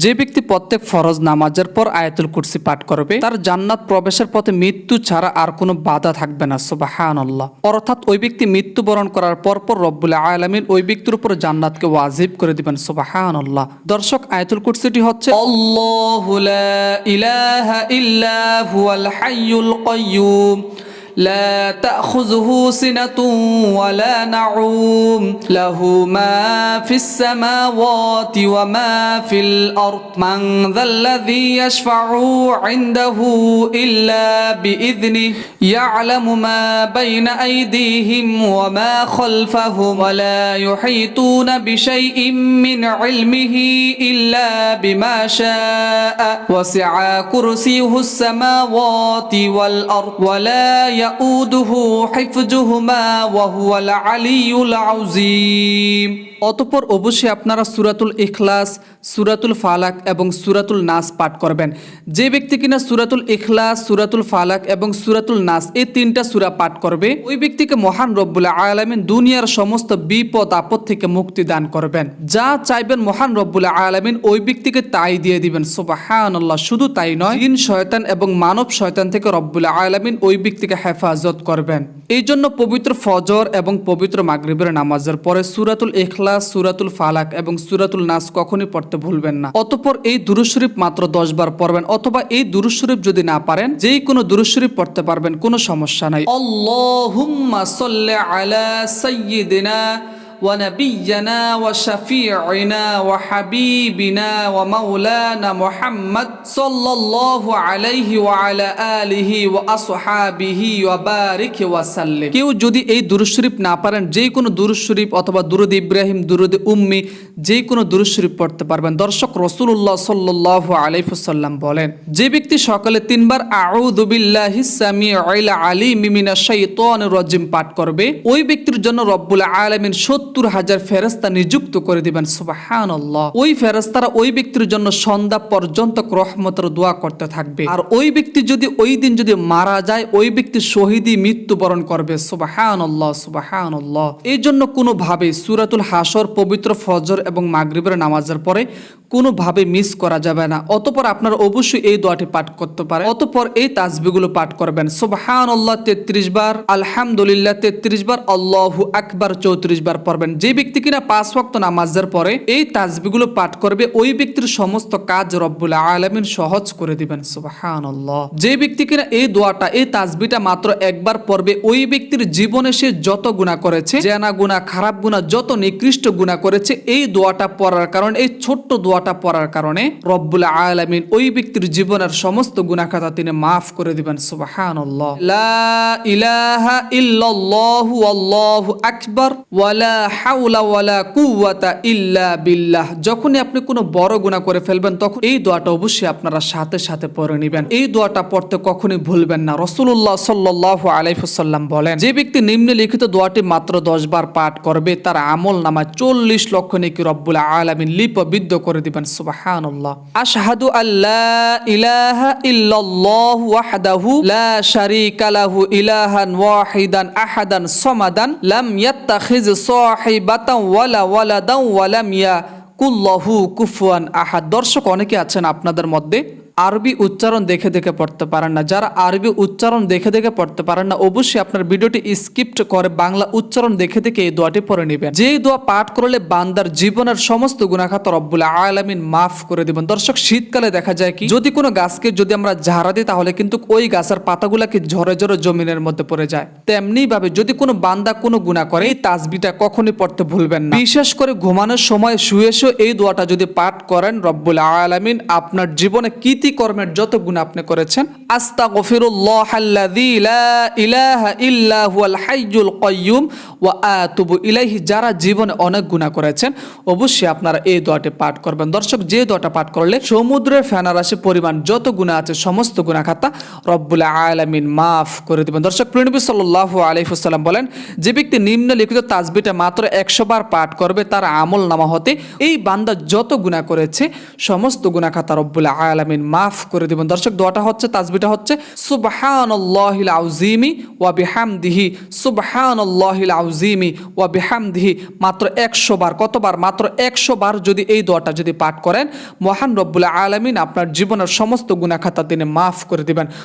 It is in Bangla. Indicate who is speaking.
Speaker 1: যে ব্যক্তি প্রত্যেক ফরজ নামাজের পর আয়াতুল কুরসি পাঠ করবে, তার জান্নাত প্রবেশের পথে মৃত্যু ছাড়া আর কোনো বাধা থাকবে না সুবাহান অর্থাৎ ওই ব্যক্তি মৃত্যুবরণ করার পর পর রব্বুল আলমিন ওই ব্যক্তির উপর জান্নাতকে ওয়াজিব করে দিবেন সুবাহান দর্শক, আয়াতুল কুরসিটি হচ্ছে ইলাহা হুয়াল হাইয়ুল কাইয়্যুম لا تأخذه سنة ولا نعوم. له ما في السماوات وما في الأرض. من ذا الذي يشفع عنده إلا بإذنه. يعلم ما بين أيديهم وما خلفهم. ولا يحيطون بشيء من علمه إلا بما شاء. وسع كرسيه السماوات والأرض. ولا يؤوده حفظهما وهو العلي العظيم. অতপর অবশ্যই আপনারা সুরাতুল ইখলাস, সুরাতুল ফালাক এবং সুরাতুল নাস পাঠ করবেন। যে ব্যক্তি কিনা সুরাতুল ইখলাস, সুরাতুল ফালাক এবং সুরাতুল নাস এই তিনটা সুরা পাঠ করবে, ওই ব্যক্তিকে মহান রব্বুল্লাহ আলমিন দুনিয়ার সমস্ত বিপদ, আপদ থেকে মুক্তি দান করবেন। যা চাইবেন মহান রব্বুল্লাহ আলমিন ওই ব্যক্তিকে তাই দিয়ে দিবেন। সোবাহান আল্লাহ শুধু তাই নয়, জিন, শয়তান এবং মানব শয়তান থেকে রব্বুল্লাহ আলমিন ওই ব্যক্তিকে হেফাজত করবেন। এই জন্য পবিত্র ফজর এবং পবিত্র মাগরিবের নামাজের পরে সুরাতুল ইখলাস সুরাতুল ফালাক এবং সুরাতুল নাস কখনই পড়তে ভুলবেন না। অতপর এই দুরুশরীফ মাত্র দশ বার পড়বেন, অথবা এই দুরুশরীফ যদি না পারেন, যেই কোনো দুরুশরীফ পড়তে পারবেন, কোনো সমস্যা নাই। আলা সাইয়্যিদিনা ونبينا وشفيعنا وحبيبنا ومولانا محمد صلى الله عليه وعلى آله وأصحابه وبارك وسلم কেউ যদি এই দুরুদ শরীফ না পারেন যে কোনো দুরুদ শরীফ অথবা দুরুদ ইব্রাহিম দুরুদ উম্মি যে কোনো দুরুদ শরীফ পড়তে পারবেন দর্শক রসুল্লাহ সাল্লাহ আলাইফুসাল্লাম বলেন যে ব্যক্তি সকালে তিনবার আউযু বিল্লাহি সামিউল আলিম মিনাশ শাইতানির রাজিম পাঠ করবে ওই ব্যক্তির জন্য রব্বুল আলামিন সত্তর হাজার ফেরেস্তা নিযুক্ত করে দিবেন সুবাহান ওই ফেরেস্তারা ওই ব্যক্তির জন্য সন্ধ্যা পর্যন্ত রহমতের দোয়া করতে থাকবে। আর ওই ব্যক্তি যদি ওই দিন যদি মারা যায়, ওই ব্যক্তি শহীদই মৃত্যুবরণ করবে সুবাহান সুবাহান এই জন্য কোনোভাবে সুরাতুল হাসর পবিত্র ফজর এবং মাগরিবের নামাজের পরে কোনোভাবে মিস করা যাবে না। অতপর আপনারা অবশ্যই এই দোয়াটি পাঠ করতে পারে অতপর এই তাজবিগুলো পাঠ করবেন সুবাহান আল্লাহ তেত্রিশ বার, আলহামদুলিল্লাহ তেত্রিশ বার, আল্লাহু আকবার চৌত্রিশ বার পড়বেন। যে ব্যক্তি কিনা পাঁচ ওয়াক্ত নামাজের পরে এই তাজবিগুলো পাঠ করবে, ওই ব্যক্তির সমস্ত কাজ রব্বুল আলমিন সহজ করে দিবেন। সুবাহান যে ব্যক্তি কিনা এই দোয়াটা, এই তাজবিটা মাত্র একবার পড়বে, ওই ব্যক্তির জীবনে সে যত গুণা করেছে, জেনা গুণা খারাপ গুণা যত নিকৃষ্ট গুণা করেছে, এই দোয়াটা পড়ার কারণে, এই ছোট্ট দোয়াটা পড়ার কারণে রব্বুল আলমিন ওই ব্যক্তির জীবনের সমস্ত গুণা খাতা তিনি মাফ করে দিবেন। সুবাহান ইলাহা ইল্লাল্লাহু আল্লাহু আকবার ওয়ালা যখনই আপনি কোনো বড় গুনাহ করে ফেলবেন, তখন এই দোয়াটা অবশ্যই আপনারা সাথে সাথে পড়ে নেবেন। এই দোয়াটা পড়তে কখনোই ভুলবেন না। রসুল্লাহ সাল্লাল্লাহু আলাইহি ওয়াসাল্লাম বলেন, যে ব্যক্তি নিম্নে লিখিত দোয়াটি মাত্র দশ বার পাঠ করবে, তার আমল নামা চল্লিশ লক্ষ নেকি রব্বুল আলামিন লিপবিদ্ধ করে দিবেন। সুবহানাল্লাহ। আশহাদু আল্লাহ ইলাহা ইল্লাল্লাহ ওয়াহিদান আহাদান সমাদান লাম ইয়াত্তাখিজ সাহিবাতান ওয়ালা ইয়াকুল্লাহু কুফুয়ান আহাদ। দর্শক অনেকে আছেন আপনাদের মধ্যে আরবি উচ্চারণ দেখে দেখে পড়তে পারেন না। যারা আরবি উচ্চারণ দেখে দেখে পড়তে পারেন না, অবশ্যই আপনার ভিডিওটি স্কিপ্ট করে বাংলা উচ্চারণ দেখে দেখে এই দোয়াটি পড়ে নেবেন। যেই দোয়া পাঠ করলে বান্দার জীবনের সমস্ত গুণাখাত রব্বুল আলামিন মাফ করে দিবেন। দর্শক, শীতকালে দেখা যায় কি, যদি কোনো গাছকে যদি আমরা ঝাড়া দিই, তাহলে কিন্তু ওই গাছের পাতাগুলাকে ঝরে ঝরে জমিনের মধ্যে পড়ে যায়। তেমনি ভাবে যদি কোনো বান্দা কোনো গুণা করে, এই তাসবিটা কখনই পড়তে ভুলবেন না। বিশেষ করে ঘুমানোর সময় শুয়ে শুয়ে এই দোয়াটা যদি পাঠ করেন, রব্বুল আলামিন আপনার জীবনে কীর্তি কর্মের যত গুণ আপনি করেছেন আস্তা কাইয়্যুম ওয়া আতুবু ইলাইহি, যারা জীবনে অনেক গুনাহ করেছেন, অবশ্যই আপনারা এই দোয়াটি পাঠ করবেন। দর্শক, যে দোয়াটা পাঠ করলে সমুদ্রের ফেনারাশি পরিমাণ, যত গুনাহ আছে, সমস্ত গুনাহ খাতা রব্বুল আলামিন মাফ করে দিবেন। দর্শক প্রিয়নবী সাল্লাল্লাহু আলাইহি ওয়াসাল্লাম বলেন, যে ব্যক্তি নিম্নলিখিত তাসবিটা মাত্র একশো বার পাঠ করবে, তার আমল নামা হতে এই বান্দা যত গুনাহ করেছে, সমস্ত গুনাহ খাতা রব্বুল আলামিন মাফ করে দেবেন। দর্শক, দোয়াটা হচ্ছে তাজবিটা হচ্ছে, সুবহানাল্লাহিল আউজিমি ওয়া বিহামদিহি, সুবহানাল্লাহিল আউজিমি ওয়া বিহামদিহি। মাত্র একশো বার, কতবার? মাত্র একশো বার যদি এই দোয়াটা যদি পাঠ করেন, মহান রব্বুল আলমিন আপনার জীবনের সমস্ত গুণাখাতা তিনি মাফ করে দিবেন।